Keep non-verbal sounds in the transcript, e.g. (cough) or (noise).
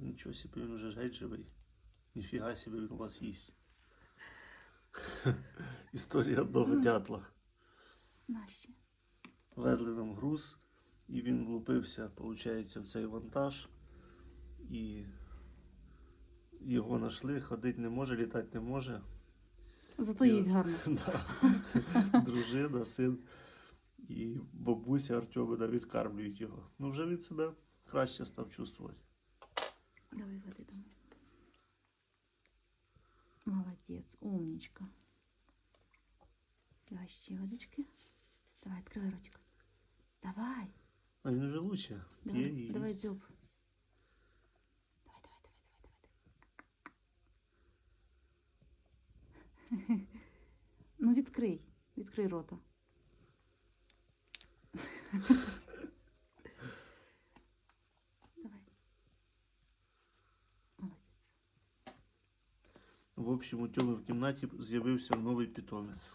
Нічого собі він вже геть живий. Ніфіга собі він у вас їсть. Історія (laughs) одного дятла. Наші. Везли нам груз, і він влупився, виходить, в цей вантаж. І його знайшли, ходити не може, літати не може. Зато Я- їсть гарно. (laughs) Да. (laughs) Дружина, син і бабуся Артемина відкармлюють його. Ну вже він себе краще став чувствувати. Давай води домой. Молодець, умничка. Давай ще водички. Давай, відкривай ротик. Давай. А він вже лучше. Давай, П'є і давай їсть. дзьоб. Давай, давай, давай, давай, давай. (laughs) Ну, відкрий. Відкрий рота. (laughs) В общем, у Тьоми в кімнаті з'явився новий питомець.